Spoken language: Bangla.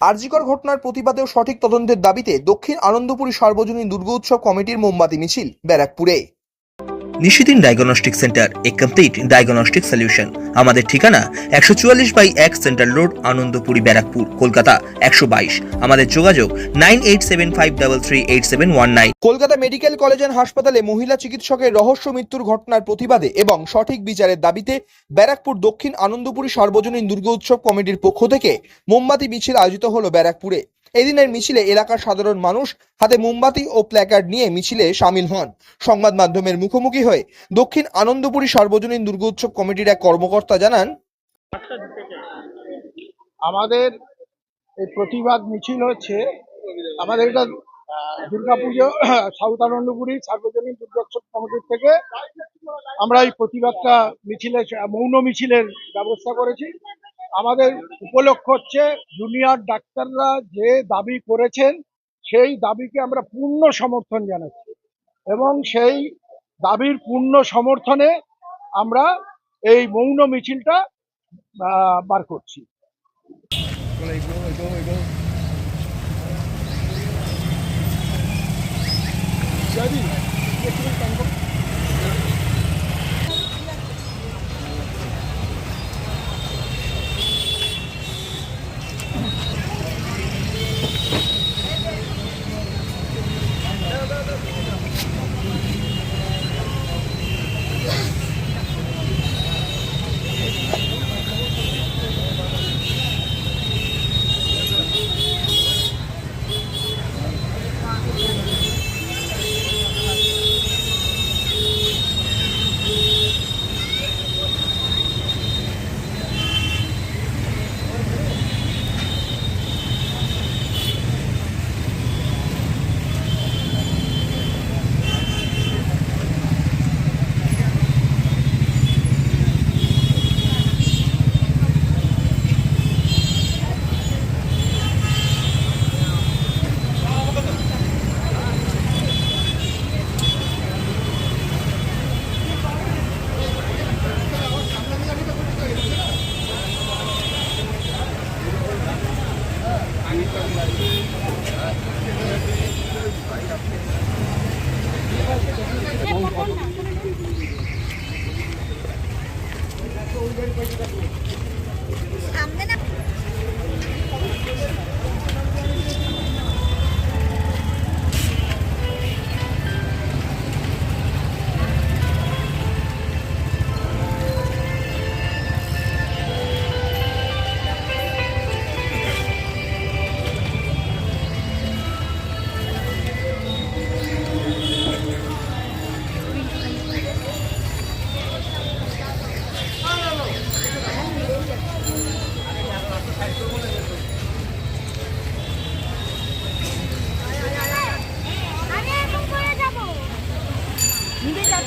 আরজিকর ঘটনার প্রতিবাদেও সঠিক তদন্তের দাবিতে দক্ষিণ আনন্দপুরী সার্বজনীন দুর্গোৎসব কমিটির মোমবাতি মিছিল ব্যারাকপুরে। Nishidin diagnostic centre a complete diagnostic solution আমাদের ঠিকানা একশো চুয়াল্লিশ বাই এক সেন্ট্রাল রোড আনন্দপুরি, ব্যারাকপুর, কলকাতা একশো বাইশ। আমাদের যোগাযোগ nine eight seven five double three eight seven one nine. Kolkata medical college and হাসপাতালে মহিলা চিকিৎসকের রহস্য মৃত্যুর ঘটনার প্রতিবাদে এবং সঠিক বিচারের দাবিতে ব্যারাকপুর দক্ষিণ আনন্দপুরী সার্বজনীন দুর্গোৎসব কমিটির পক্ষ থেকে মোমবাতি, মিছিল আয়োজিত হলো ব্যারাকপুরে। এদিনের মিছিলে এলাকার সাধারণ মানুষ হাতে মোমবাতি ও প্ল্যাকার্ড নিয়ে মিছিলে সামিল হন। সংবাদ মাধ্যমের মুখোমুখি হয়ে দক্ষিণ আনন্দপুরী সার্বজনীন দুর্গোৎসব কমিটির এক কর্মকর্তা জানান, আমাদের এই প্রতিবাদ মিছিল হচ্ছে আমাদের এটা দুর্গাপুজো সাউথ আনন্দপুরি সার্বজনীন দুর্গোৎসব কমিটির থেকে আমরা এই প্রতিবাদটা মিছিলে, মৌন মিছিলের ব্যবস্থা করেছি। আমাদের উপলক্ষ হচ্ছে জুনিয়র ডাক্তাররা যে দাবি করেছেন, সেই দাবিকে আমরা পূর্ণ সমর্থন জানাচ্ছি এবং সেই দাবির পূর্ণ সমর্থনে আমরা এই মৌন মিছিলটা বার করছি।